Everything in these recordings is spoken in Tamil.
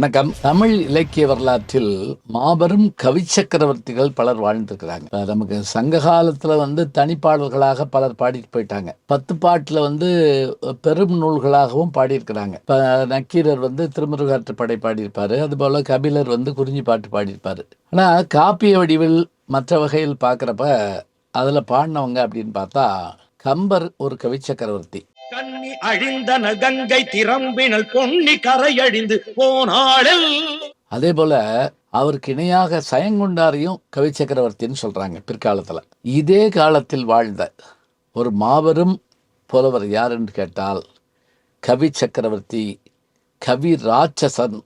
வணக்கம். தமிழ் இலக்கிய வரலாற்றில் மாபெரும் கவி சக்கரவர்த்திகள் பலர் வாழ்ந்திருக்கிறாங்க. நமக்கு சங்க காலத்துல வந்து தனிப்பாடல்களாக பலர் பாடிட்டு போயிட்டாங்க. பத்து பாட்டுல வந்து பெரும் நூல்களாகவும் பாடியிருக்கிறாங்க. இப்ப நக்கீரர் வந்து திருமுருகாற்றுப்படை பாடியிருப்பாரு. அதுபோல் கபிலர் வந்து குறிஞ்சி பாட்டு பாடியிருப்பாரு. ஆனா காப்பிய வடிவில் மற்ற வகையில் பார்க்குறப்ப அதுல பாடினவங்க அப்படின்னு பார்த்தா கம்பர் ஒரு கவி சக்கரவர்த்தி. கண்ணி அழிந்தன கங்கை திறம்பினல் பொன்னி கரையழிந்து போனாளில். அதே போல அவருக்கு இணையாக சயங்குண்டாரையும் கவி சக்கரவர்த்தின்னு சொல்றாங்க பிற்காலத்துல. இதே காலத்தில் வாழ்ந்த ஒரு மாபெரும் புலவர் யார் என்று கேட்டால் கவி சக்கரவர்த்தி கவி ராட்சசன்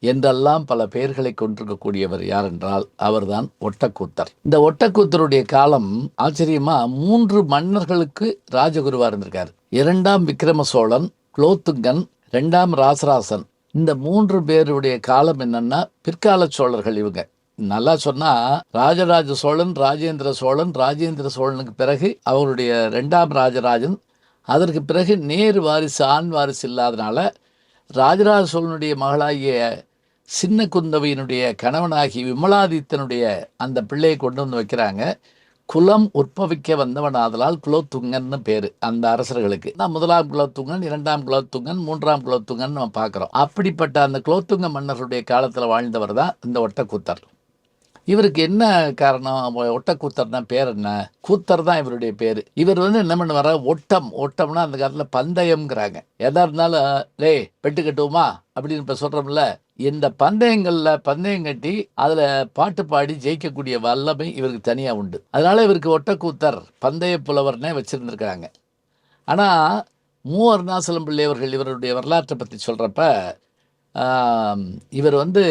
என்றெல்லாம் பல பெயர்களை கொண்டிருக்கக்கூடியவர் யார் என்றால் அவர்தான் ஒட்டக்கூத்தர். இந்த ஒட்டக்கூத்தருடைய காலம் ஆச்சரியமா மூன்று மன்னர்களுக்கு ராஜகுருவா இருந்திருக்காரு. இரண்டாம் விக்ரம சோழன் குலோத்துங்கன் ரெண்டாம் ராசராசன். இந்த மூன்று பேருடைய காலம் என்னன்னா பிற்கால சோழர்கள் இவங்க. நல்லா சொன்னா ராஜராஜ சோழன் ராஜேந்திர சோழன் ராஜேந்திர சோழனுக்கு பிறகு அவருடைய ரெண்டாம் ராஜராஜன். அதற்கு பிறகு நேர் வாரிசு ஆண் வாரிசு இல்லாதனால ராஜராஜ சோழனுடைய மகளாகிய சின்ன குந்தவையினுடைய கணவனாகி விமலாதித்தனுடைய அந்த பிள்ளையை கொண்டு வந்து வைக்கிறாங்க. குலம் உற்பவிக்க வந்தவன் ஆதலால் குலோத்துங்கன்னு பேரு அந்த அரசர்களுக்கு. நான் முதலாம் குலோத்துங்கன் இரண்டாம் குலோத்துங்கன் மூன்றாம் குலோத்துங்கன் நம்ம பார்க்குறோம். அப்படிப்பட்ட அந்த குலோத்துங்க மன்னர்களுடைய காலத்தில் வாழ்ந்தவர் தான் இந்த ஒட்டக்கூத்தர். இவருக்கு என்ன காரணம்? ஒட்டக்கூத்தர்னா பேர் என்ன? கூத்தர் தான் இவருடைய பேர். இவர் வந்து என்ன பண்ணுவார? ஒட்டம் ஒட்டம்னா அந்த காலத்தில் பந்தயம்ங்கிறாங்க. எதா இருந்தாலும் டேய் பெட்டு கட்டுவோமா? அப்படின்னு இப்போ சொல்கிறோம்ல இந்த பந்தயங்களில் பந்தயம் கட்டி அதில் பாட்டு பாடி ஜெயிக்கக்கூடிய வல்லமை இவருக்கு தனியாக உண்டு. அதனால் இவருக்கு ஒட்டக்கூத்தர் பந்தய புலவர்னே வச்சுருந்துருக்காங்க ஆனால் மூ அருணாசலம் பிள்ளையவர்கள் இவருடைய வரலாற்றை பற்றி சொல்கிறப்ப இவர் வந்து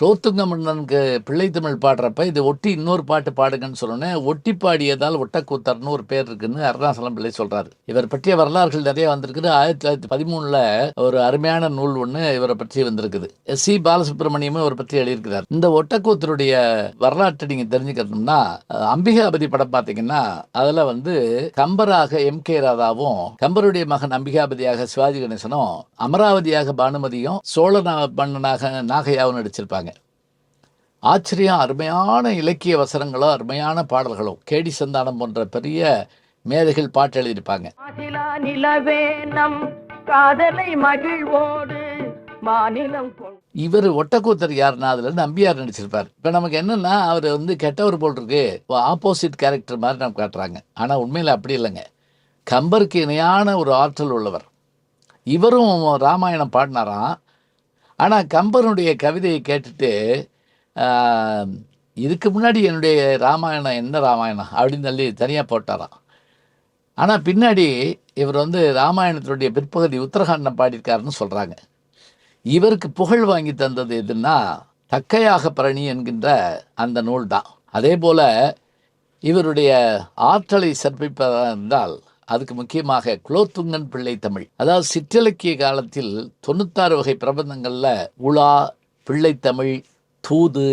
குலோத்துங்க மன்னனுக்கு பிள்ளை தமிழ் பாடுறப்ப இது ஒட்டி இன்னொரு பாட்டு பாடுங்கன்னு சொன்னோன்னே ஒட்டி பாடியதால் ஒட்டக்கூத்தர்னு ஒரு பேர் இருக்குன்னு அருணாசலம் பிள்ளை சொல்றாரு. இவர் பற்றிய வரலாறுகள் நிறைய வந்திருக்குது. ஆயிரத்தி தொள்ளாயிரத்தி பதிமூணுல ஒரு அருமையான நூல் ஒன்று இவரை பற்றி வந்திருக்குது. எஸ் சி பாலசுப்ரமணியமும் இவரை பற்றி எழுதியிருக்கிறார். இந்த ஒட்டக்கூத்தருடைய வரலாற்றை நீங்க தெரிஞ்சுக்கணும்னா அம்பிகாபதி படம் பார்த்தீங்கன்னா அதுல வந்து கம்பராக எம் கே ராதாவும் கம்பருடைய மகன் அம்பிகாபதியாக சிவாஜி கணேசனும் அமராவதியாக பானுமதியும் சோழ மன்னனாக நாகையாவும் நடிச்சிருப்பாங்க. ஆச்சரியம் அருமையான இலக்கிய வசனங்களோ அருமையான பாடல்களோ கேடி சந்தானம் போன்ற பெரிய மேதைகள் பாட்டு எழுதியிருப்பாங்க. இவர் ஒட்டக்கூத்தர் யாருன்னா அதுல நம்பியார் நடிச்சிருப்பார். இப்ப நமக்கு என்னன்னா அவர் வந்து கெட்டவர் போல் இருக்கு ஆப்போசிட் கேரக்டர் மாதிரி நம்ம காட்டுறாங்க. ஆனா உண்மையில அப்படி இல்லைங்க. கம்பருக்கு இணையான ஒரு ஆற்றல் உள்ளவர். இவரும் ராமாயணம் பாடினாராம். ஆனால் கம்பனுடைய கவிதையை கேட்டுட்டு இதுக்கு முன்னாடி என்னுடைய ராமாயணம் என்ன ராமாயணம்? அப்படின்னு சொல்லி தனியாக போட்டாராம். ஆனால் பின்னாடி இவர் வந்து ராமாயணத்தினுடைய பிற்பகுதி உத்தரகாண்டம் பாடியிருக்காருன்னு சொல்கிறாங்க இவருக்கு புகழ் வாங்கி தந்தது எதுன்னா தக்கையாக பரணி என்கின்ற அந்த நூல் தான் அதே போல் இவருடைய ஆற்றலை சிறப்பிப்பதாக இருந்தால் அதுக்கு முக்கியமாக குலோத்துங்கன் பிள்ளை தமிழ். அதாவது சிற்றிலக்கிய காலத்தில் தொண்ணூத்தாறு வகை பிரபந்தங்களில் உலா பிள்ளைத்தமிழ் தூது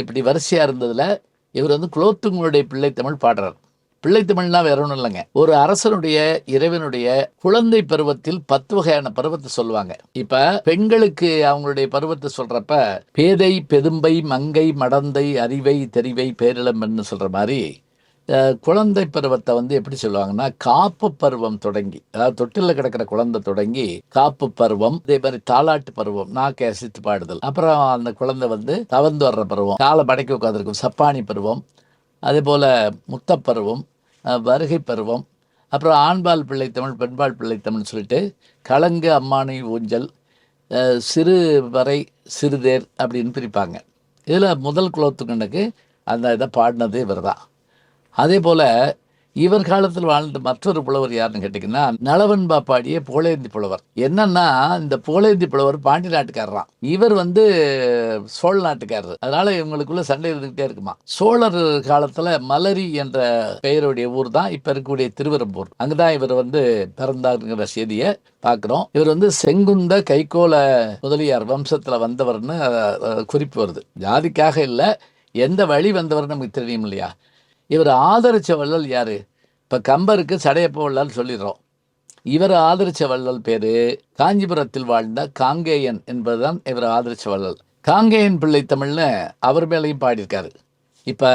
இப்படி வரிசையாக இருந்ததில் இவர் வந்து குலோத்துங்கனுடைய பிள்ளைத்தமிழ் பாடுறார். பிள்ளைத்தமிழ்னா வேற ஒன்றும் இல்லைங்க. ஒரு அரசனுடைய இறைவனுடைய குழந்தை பருவத்தில் பத்து வகையான பருவத்தை சொல்லுவாங்க. இப்ப பெண்களுக்கு அவங்களுடைய பருவத்தை சொல்றப்ப பேதை பெதும்பை மங்கை மடந்தை அறிவை தெரிவை பேரிளம்பன்னு சொல்ற மாதிரி குழந்தை பருவத்தை வந்து எப்படி சொல்லுவாங்கன்னா காப்பு பருவம் தொடங்கி அதாவது தொட்டில கிடக்கிற குழந்தை தொடங்கி காப்பு பருவம் அதே மாதிரி தாலாட்டு பருவம் நாக்கை அசித்து பாடுதல் அப்புறம் அந்த குழந்தை வந்து தவந்து வர்ற பருவம் காலை மடக்கி உட்காந்துருக்கும் சப்பானி பருவம் அதே போல் முத்தப்பருவம் வருகை பருவம் அப்புறம் ஆண்பால் பிள்ளை தமிழ் பெண்பால் பிள்ளை தமிழ் சொல்லிட்டு கலங்கு அம்மானை ஊஞ்சல் சிறு வரை சிறுதேர் அப்படின்னு பிரிப்பாங்க. இதில் முதல் குலோத்துங்கனுக்கு அந்த இதை பாடினது இவர் தான் அதே போல் இவர் காலத்தில் வாழ்ந்த மற்றொரு புலவர் யாருன்னு கேட்டிங்கன்னா நலவன் பாடிய போலேந்தி புலவர். என்னன்னா இந்த போலேந்தி புலவர் பாண்டி நாட்டுக்காரராம். இவர் வந்து சோழ நாட்டுக்காரர். அதனால இவங்களுக்குள்ள சண்டை இருந்துகிட்டே இருக்குமா. சோழர் காலத்துல மலரி என்ற பெயருடைய ஊர் தான் இப்ப இருக்கக்கூடிய திருவரம்பூர் அங்கதான் இவர் வந்து பிறந்தாருங்கிற செய்தியை பார்க்குறோம். இவர் வந்து செங்குந்த கைகோல முதலியார் வம்சத்துல வந்தவர்னு குறிப்பு வருது. ஜாதிக்காக இல்லை எந்த வழி வந்தவர்னு நமக்கு தெரியும் இல்லையா? இவர் ஆதரிச்ச வள்ளல் யார்? இப்போ கம்பருக்கு சடையப்ப வள்ளல் சொல்லிடுறோம். இவர் ஆதரிச்ச வள்ளல் பேர் காஞ்சிபுரத்தில் வாழ்ந்த காங்கேயன் என்பதுதான் இவர் ஆதரிச்ச வள்ளல் காங்கேயன் பிள்ளை தமிழ்னு அவர் மேலேயும் பாடியிருக்காரு. இப்போ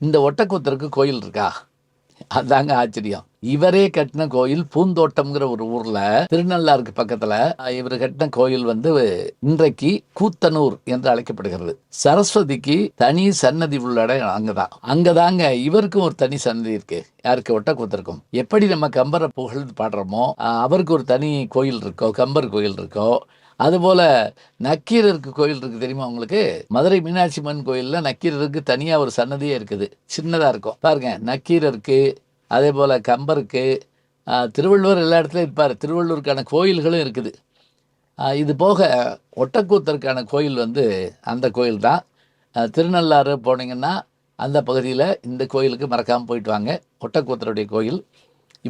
இந்த ஒட்டக்கூத்தருக்கு கோயில் இருக்கா? அதாங்க ஆச்சரியம். இவரே கட்டின கோயில் பூந்தோட்டம்ங்கிற ஒரு ஊர்ல திருநள்ளாருக்கு பக்கத்துல இவர் கட்டின கோயில் வந்து இன்றைக்கு கூத்தனூர் என்று அழைக்கப்படுகிறது. சரஸ்வதிக்கு தனி சன்னதி உள்ள இடம் அங்கதான். அங்கதாங்க இவருக்கும் ஒரு தனி சன்னதி இருக்கு. யாருக்கு? ஒட்டக்கூத்தருக்கும். எப்படி நம்ம கம்பரை புகழ்ந்து பாடுறோமோ அவருக்கு ஒரு தனி கோயில் இருக்கோ கம்பர் கோயில் இருக்கோ அதுபோல நக்கீரருக்கு கோயில் இருக்கு தெரியுமா உங்களுக்கு? மதுரை மீனாட்சி அம்மன் கோயிலில் நக்கீரருக்கு தனியாக ஒரு சன்னதியே இருக்குது. சின்னதாக இருக்கும். பாருங்க நக்கீரருக்கு அதே போல் கம்பருக்கு திருவள்ளுவர் எல்லா இடத்துலையும் இருப்பார். திருவள்ளுவருக்கான கோயில்களும் இருக்குது. இது போக ஒட்டக்கூத்தருக்கான கோயில் வந்து அந்த கோயில் தான். திருநள்ளாறு போனீங்கன்னா அந்த பகுதியில் இந்த கோயிலுக்கு மறக்காமல் போயிட்டு வாங்க. ஒட்டக்கூத்தருடைய கோயில்.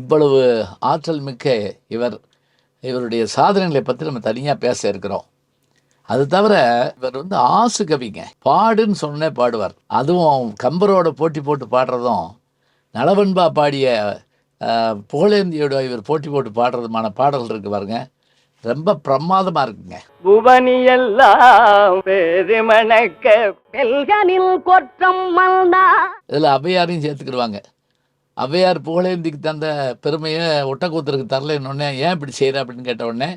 இவ்வளவு ஆற்றல் மிக்க இவர். இவருடைய சாதனைகளை பற்றி நம்ம தனியாக பேச இருக்கிறோம். அது தவிர இவர் வந்து ஆசு கவிங்க. பாடுன்னு சொன்னே பாடுவார். அதுவும் கம்பரோட போட்டி போட்டு பாடுறதும் நலவன்பா பாடிய புகழேந்தியோட இவர் போட்டி போட்டு பாடுறதுமான பாடல்கள் இருக்கு பாருங்க. ரொம்ப பிரமாதமாக இருக்குங்க. புவனியெல்லாம் பெருமணக்க இதில் ஔவையாரையும் சேர்த்துக்கிடுவாங்க. ஔவையார் புகழேந்திக்கு தந்த பெருமையை ஒட்டக்கூத்தருக்கு தரலன்னொடனே ஏன் இப்படி செய்கிற அப்படின்னு கேட்ட உடனே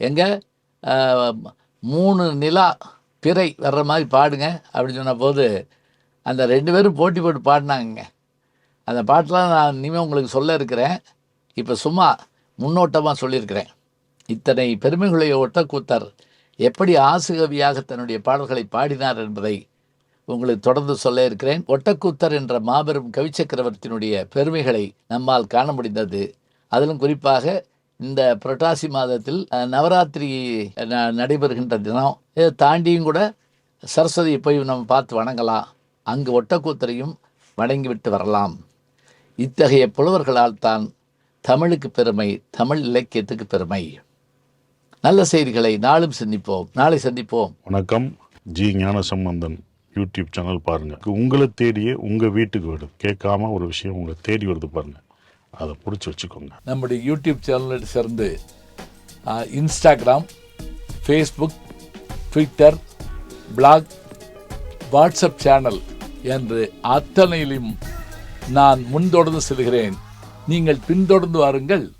எங்கே மூணு நிலா பிறை வர்ற மாதிரி பாடுங்க அப்படின்னு சொன்ன போது அந்த ரெண்டு பேரும் போட்டி போட்டு பாடினாங்க அந்த பாட்டெலாம் நான் இனிமேல் உங்களுக்கு சொல்ல இருக்கிறேன். இப்போ சும்மா முன்னோட்டமாக சொல்லியிருக்கிறேன். இத்தனை பெருமைகளை ஒட்டக்கூத்தர் எப்படி ஆசுகவியாக தன்னுடைய பாடல்களை பாடினார் என்பதை உங்களுக்கு தொடர்ந்து சொல்ல இருக்கிறேன். ஒட்டக்கூத்தர் என்ற மாபெரும் கவிச்சக்கரவர்த்தியினுடைய பெருமைகளை நம்மால் காண முடிந்தது. அதிலும் குறிப்பாக இந்த புரட்டாசி மாதத்தில் நவராத்திரி ந- நடைபெறுகின்ற தினம். இதை தாண்டியும் கூட சரஸ்வதியை போய் நம்ம பார்த்து வணங்கலாம். அங்கு ஒட்டக்கூத்தரையும் வணங்கிவிட்டு வரலாம். இத்தகைய புலவர்களால் தான் தமிழுக்கு பெருமை தமிழ் இலக்கியத்துக்கு பெருமை. நல்ல செய்திகளை நாளும் சந்திப்போம். நாளை சந்திப்போம். வணக்கம். ஜி. ஞானசம்பந்தன். யூடியூப் சேனல் பாருங்கள் உங்களை தேடியே உங்கள் வீட்டுக்கு வரும். கேட்காம ஒரு விஷயம் உங்களை தேடி வருது பாருங்கள் அதை பிடிச்சி வச்சுக்கோங்க. நம்முடைய யூடியூப் சேனலில் சேர்ந்து Instagram Facebook Twitter blog WhatsApp channel என்று அத்தனையிலும் நான் முன்தொடர்ந்து செல்கிறேன். நீங்கள் பின்தொடர்ந்து வாருங்கள்.